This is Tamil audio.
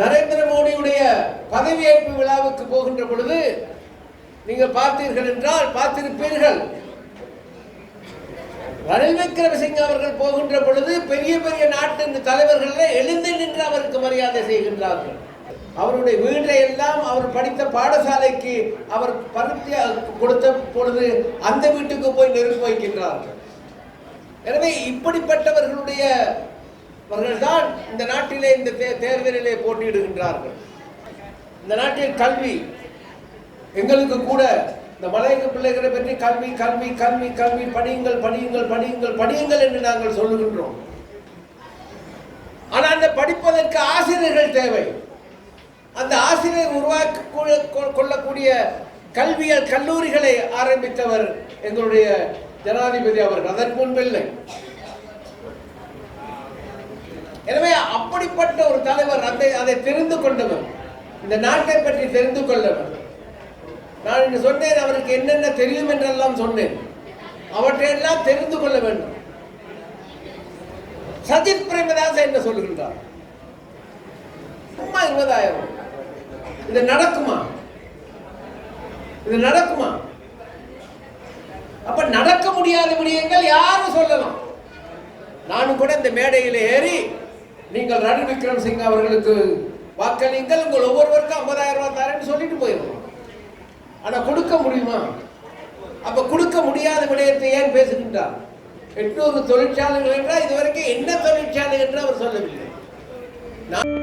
நரேந்திர மோடியுடைய பதவியேற்பு விழாவுக்கு போகின்ற பொழுது நீங்கள் பார்த்தீர்கள் என்றால் பார்த்திருப்பீர்கள். ரணில் விக்ரமசிங்க அவர்கள் போகின்ற பொழுது பெரிய பெரிய நாட்டின் தலைவர்கள் எழுந்து நின்று அவருக்கு மரியாதை செய்கின்றார்கள். அவருடைய வீட்டை எல்லாம் அவர் படித்த பாடசாலைக்கு அவர் பருத்தி கொடுத்த பொழுது அந்த வீட்டுக்கு போய் நெருப்பு வைக்கின்றார்கள். எனவே இப்படிப்பட்டவர்களுடைய அவர்கள்தான் இந்த நாட்டிலே இந்த தே- தேர்தலிலே போட்டியிடுகின்றார்கள். இந்த நாட்டில் கல்வி எங்களுக்கு கூட இந்த மலையக பிள்ளைகளை பற்றி கல்வி கல்வி கல்வி கல்வி படியுங்கள் படியுங்கள் படியுங்கள் படியுங்கள் என்று நாங்கள் சொல்லுகின்றோம். ஆனால் அந்த படிப்பதற்கு ஆசிரியர்கள் தேவை. அந்த ஆசிரியர் உருவாக்கி கொள்ளக்கூடிய கல்வியல் கல்லூரிகளை ஆரம்பித்தவர் எங்களுடைய ஜனாதிபதி அவர்கள். அதற்கு முன்பில்லை. எனவே அப்படிப்பட்ட ஒரு தலைவர் அதை அதை தெரிந்து கொண்டவர். இந்த நாட்டை பற்றி தெரிந்து கொள்ளவர். நான் இன்று சொன்னேன் அவருக்கு என்னென்ன தெரியும் என்றெல்லாம் சொன்னேன். அவற்றையெல்லாம் தெரிந்து கொள்ள வேண்டும். சஜித் பிரேமதாச என்ன சொல்லுகின்றார் சும்மா இருபதாயிரம். இது நடக்குமா? இது நடக்குமா? அப்ப நடக்க முடியாத விடயங்கள் யாரும் சொல்லலாம். நானும் கூட இந்த மேடையில் ஏறி நீங்கள் ரணில் விக்ரம் சிங் அவர்களுக்கு வாக்களிங்கள் உங்கள் ஒவ்வொருவருக்கும் ஐம்பதாயிரம் ரூபாய் தரேன்னு சொல்லிட்டு போயிடுவோம். ஆனா கொடுக்க முடியுமா? அப்ப கொடுக்க முடியாத விடயத்தை ஏன் பேசுகின்றார்? எட்நூறு தொழிற்சாலைகள் என்றால் இதுவரைக்கும் என்ன தொழிற்சாலை என்று அவர் சொல்லவில்லை. நான்